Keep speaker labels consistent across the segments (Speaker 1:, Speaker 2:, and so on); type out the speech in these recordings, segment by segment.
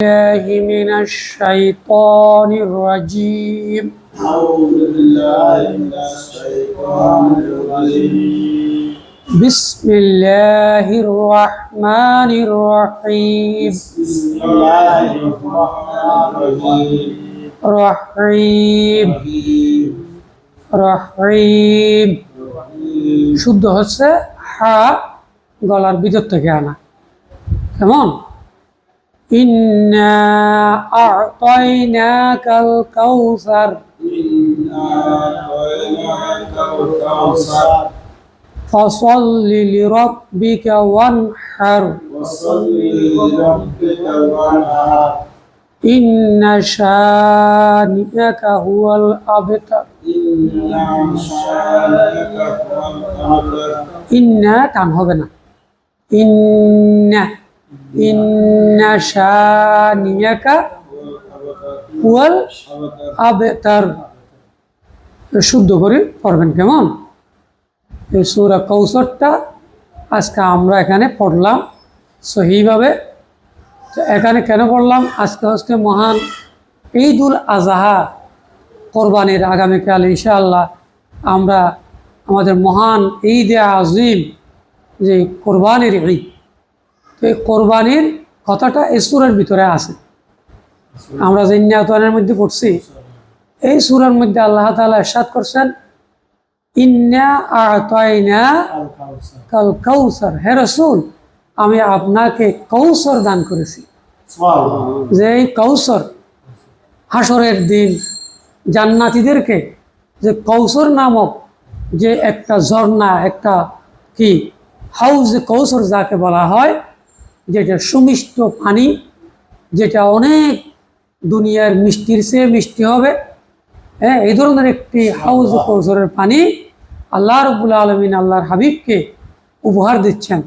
Speaker 1: الله من الشيطان الرجيم
Speaker 2: أعوذ بالله من الشيطان الرجيم
Speaker 1: بسم الله الرحمن الرحيم
Speaker 2: بسم الله الرحمن الرحيم
Speaker 1: রহিম
Speaker 2: رحيم
Speaker 1: রহিম
Speaker 2: رحيم
Speaker 1: শুদ্ধ হচ্ছে হা গলার ভিতর থেকে আনা কেমন ইন্না আ'তাইনাকাল কাউসার
Speaker 2: إنا أعطيناك الكوثر.
Speaker 1: إنا أعطيناك الكوثر.
Speaker 2: فصل لربك وانحر.
Speaker 1: فصل لربك وانحر.
Speaker 2: إن شانئك هو الأبتر.
Speaker 1: إن شانئك هو الأبتر. إنا كان هو إن শুদ্ধ করে পড়বেন কেমন? এই সুরা কৌশলটা আজকে আমরা এখানে পড়লাম সহিভাবে। তো এখানে কেন পড়লাম? আজকে হচ্ছে মহান ঈদুল আজহা কোরবানির আগামীকাল, ইনশাআল্লাহ আমরা আমাদের মহান ঈদ আজিম যে কোরবানির ঈদ তো এই কোরবানির কথাটা এই সুরের ভিতরে আছে। আমরা যে ইন্নাতনের মধ্যে পড়ছি এই সুরের মধ্যে আল্লাহ তালা এরশাদ করছেন ইন্না
Speaker 2: আতয়না
Speaker 1: কাল কৌসর হে রসুল আমি আপনাকে কৌসর দান করেছি। যে এই কৌসর হাসরের দিন জান্নাতিদেরকে যে কৌসর নামক যে একটা ঝর্ণা একটা কি হাউজ কৌসর যাকে বলা হয় যেটা সুমিষ্ট পানি, যেটা অনেক দুনিয়ার মিষ্টির চেয়ে মিষ্টি হবে। হ্যাঁ এই ধরনের একটি হাউজ কৌসরের পানি আল্লাহ রবুল আলমিন আল্লাহর হাবিবকে উপহার দিচ্ছেন।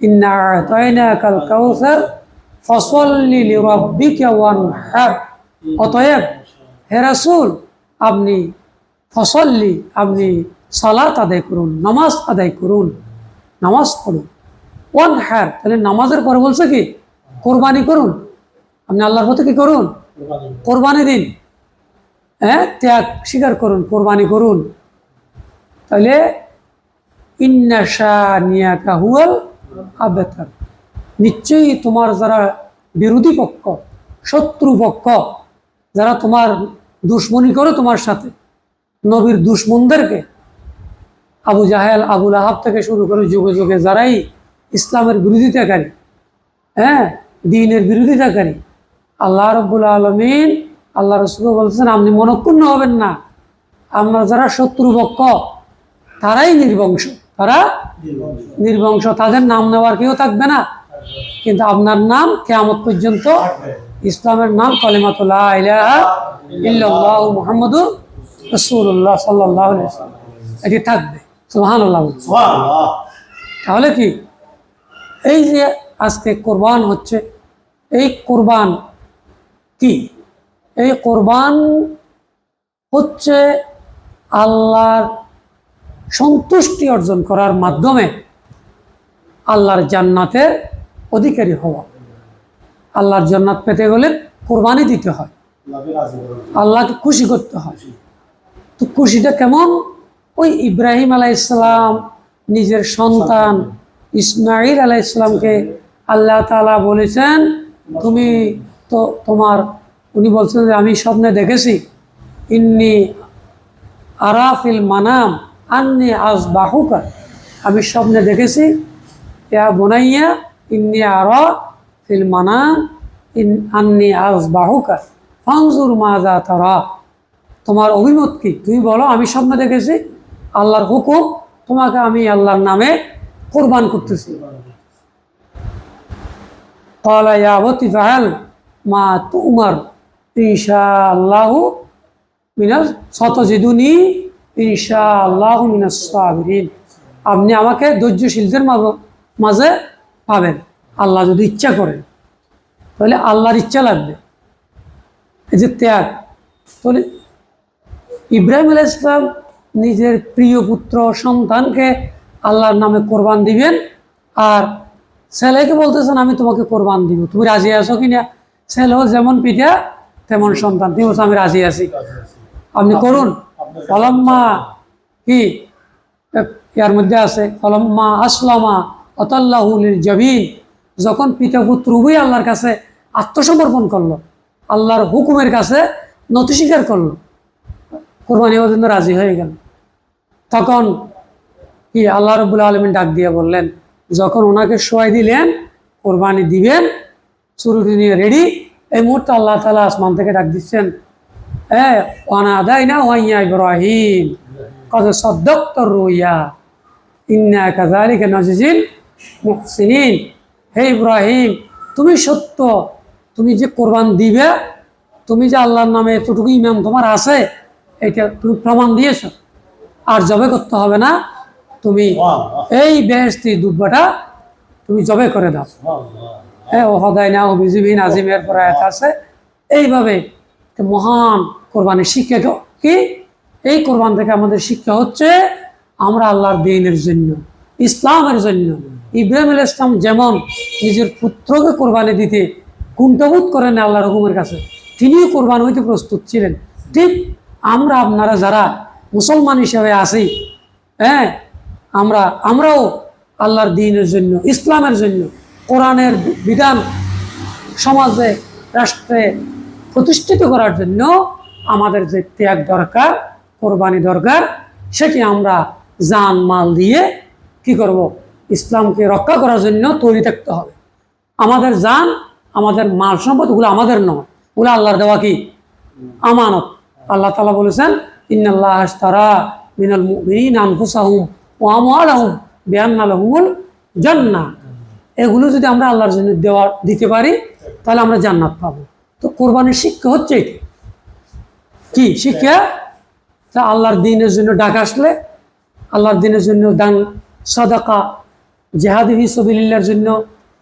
Speaker 1: ইন্না আতাইনাকাল কাউসার অতএব, হে রাসূল, আপনি ফসল্লি, আপনি সালাত আদায় করুন, নামাজ আদায় করুন, নামাজ পড়ুন। ওয়ান হ্যার তাহলে নামাজের পরে বলছে কি? কোরবানি করুন। আপনি আল্লাহর প্রতি কি করুন? কোরবানি দিন। হ্যাঁ? ত্যাগ স্বীকার করুন কোরবানি করুন। তাহলে ইন্নাশা হুয়াল আবেতার। নিশ্চয়ই তোমার যারা বিরোধী পক্ষ শত্রু পক্ষ যারা তোমার দুশ্মনী করে তোমার সাথে নবীর দুশ্মনদেরকে আবু জাহেল আবুল আহাব থেকে শুরু করে যুগে যুগে যারাই ইসলামের বিরোধিতাকারী হ্যাঁ? দিনের বিরোধিতাকারী। আল্লাহ রব্বুল আলমিন আল্লাহ রসুল বলছেন আপনি মনক্ষুণ্ণ হবেন না। আমরা যারা শত্রুপক্ষ তারাই নির্বংশ। তারা নির্বংশ। তাদের নাম নেওয়ার কেউ থাকবে না। কিন্তু আপনার নাম কেয়ামত পর্যন্ত ইসলামের নাম কলিমাতুল্লাহ রসুল্লাহ সাল্লাহ এটি থাকবে।
Speaker 2: সুহান
Speaker 1: তাহলে কি? এই যে আজকে কোরবান হচ্ছে, এই কোরবান কি? এই কোরবান হচ্ছে আল্লাহর সন্তুষ্টি অর্জন করার মাধ্যমে আল্লাহর জান্নাতের অধিকারী হওয়া। আল্লাহর জান্নাত পেতে গেলে কোরবানি দিতে হয়। আল্লাহকে খুশি করতে হয়। তো খুশিটা কেমন? ওই ইব্রাহিম আলাইসালাম নিজের সন্তান ইসমাইল আলাহ ইসলামকে আল্লাহ তাআলা বলেছেন, তুমি তো তোমার উনি বলছেন যে, আমি স্বপ্নে দেখেছি। ইন্নি আরাফিল মানাম, আন্নি আজ বাহুকা আমি স্বপ্নে দেখেছি। ইয়া বোনাইয়া, ইন্নি আরা ফিল মানাম, ইন, আন্নি আজ বাহুকা ফাংজুর মাজা তারা। তোমার অভিমত কি? তুমি বলো, আমি স্বপ্নে দেখেছি। আল্লাহর হুকুম, তোমাকে আমি আল্লাহর নামে কোরবান করতেছি। মা তুমার ইনশা আল্লাহ মিনাস শতজিদুনি ইনশা আল্লাহ মিনাস আপনি আমাকে ধৈর্যশীলদের মাঝ- মাঝে পাবেন। আল্লাহ যদি ইচ্ছা করেন তাহলে আল্লাহর ইচ্ছা লাগবে। এই যে ত্যাগ, তাহলে ইব্রাহিম আলাহ ইসলাম নিজের প্রিয় পুত্র সন্তানকে আল্লাহর নামে কোরবান দিবেন। আর ছেলেকে বলতেছেন, আমি তোমাকে কোরবান দিব। তুমি রাজি আছো কিনা? ছেলেও যেমন পিতা তেমন সন্তান। তিনি আমি রাজি আছি। আপনি করুন। ফলম্মা কি? ইয়ার মধ্যে আছে, ফলম্মা আসলামা অতাল্লাহুল জবিন। যখন পিতা পুত্র উভয় আল্লাহর কাছে আত্মসমর্পণ করল, আল্লাহর হুকুমের কাছে নথি স্বীকার করল, কোরবানি পর্যন্ত রাজি হয়ে গেল। তখন কি আল্লাহ রবুল্লা আলমিন ডাক দিয়ে বললেন, যখন ওনাকে শোয়াই দিলেন, কোরবানি দিবেন, চুরুটি নিয়ে রেডি এই মুহূর্তে আল্লাহ তালা আসমান থেকে ডাক দিচ্ছেন হ্যাঁ ওয়ানা আদাই না ওয়াইয়া ইব্রাহিম কত সদ্দক্তর রুইয়া, ইন্না কাজালিকা নজিজিল মুহসিনিন, হে ইব্রাহিম, তুমি সত্য, তুমি যে কোরবান দিবে, তুমি যে আল্লাহর নামে এতটুকু ইমাম তোমার আছে, এটা তুমি প্রমাণ দিয়েছ, আর জবে করতে হবে না। তুমি এই বেহস্তি দুব্বাটা তুমি জবে করে দাও। হ্যাঁ ও হদায় না ও বিজিবিন আজিমের পর আয়াত আছে। এইভাবে মহান কোরবানির শিক্ষা ক- এই কোরবান থেকে আমাদের শিক্ষা হচ্ছে আমরা আল্লাহর দিনের জন্য ইসলামের জন্য। ইব্রাহিম আল ইসলাম যেমন নিজের পুত্রকে কোরবানি দিতে কুণ্ঠবোধ করেন আল্লাহ হুকুমের কাছে তিনিও কোরবান হইতে প্রস্তুত ছিলেন। ঠিক আমরা আপনারা যারা মুসলমান হিসেবে আছি হ্যাঁ আমরা, আমরাও আল্লাহর দিনের জন্য, ইসলামের জন্য, কোরআনের বিধান সমাজে, রাষ্ট্রে প্রতিষ্ঠিত করার জন্য আমাদের যে ত্যাগ দরকার, কোরবানি দরকার, সেটি আমরা জান, মাল দিয়ে কি করব? ইসলামকে রক্ষা করার জন্য তৈরি থাকতে হবে। আমাদের জান, আমাদের মাল সম্পদ, ওগুলো আমাদের নয়। ওগুলো আল্লাহর দেওয়া কি? আমানত। আল্লাহ তালা বলেছেন, ইন্নাল্লাহ তারা মিনাল মুমিনিন আনফুসাহুম। ও লাহুমুল জান্নাহ। এগুলো যদি আমরা আল্লাহর জন্য দেওয়া দিতে পারি তাহলে আমরা জান্নাত পাবো। তো কোরবানির শিক্ষা হচ্ছে এটি। কি শিক্ষা? তা আল্লাহর দিনের জন্য ডাক আসলে আল্লাহর দিনের জন্য দান সদাকা জেহাদি হিসবিল্লার জন্য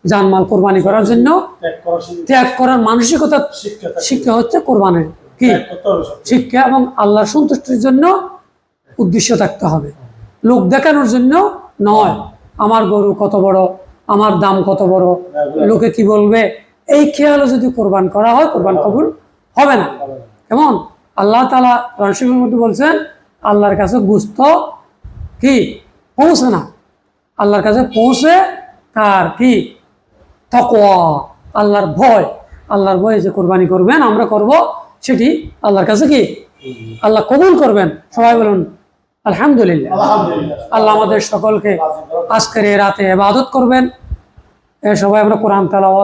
Speaker 1: জানমাল কোরবানি করার জন্য ত্যাগ করার মানসিকতা শিক্ষা হচ্ছে কোরবানির। কি? শিক্ষা এবং আল্লাহর সন্তুষ্টির জন্য উদ্দেশ্য থাকতে হবে। লোক দেখানোর জন্য নয়। আমার গরু কত বড়, আমার দাম কত বড়, লোকে কি বলবে? এই খেয়ালও যদি কোরবান করা হয়, কোরবান কবুল হবে না। কেমন? আল্লাহ তালা রনশিমের মধ্যে বলছেন, আল্লাহর কাছে গুস্ত কি? পৌঁছে না। আল্লাহর কাছে পৌঁছে তার কি? তকোয়া আল্লাহর ভয়। আল্লাহর ভয়ে যে কোরবানি করবেন, আমরা করব, সেটি আল্লাহর কাছে কি? আল্লাহ কবুল করবেন। সবাই বলুন আলহামদুলিল্লাহ। আল্লাহ আমাদের সকলকে আজকের এই রাতে এবাদত করবেন। এ সবাই আমরা কোরআন তালাওয়াত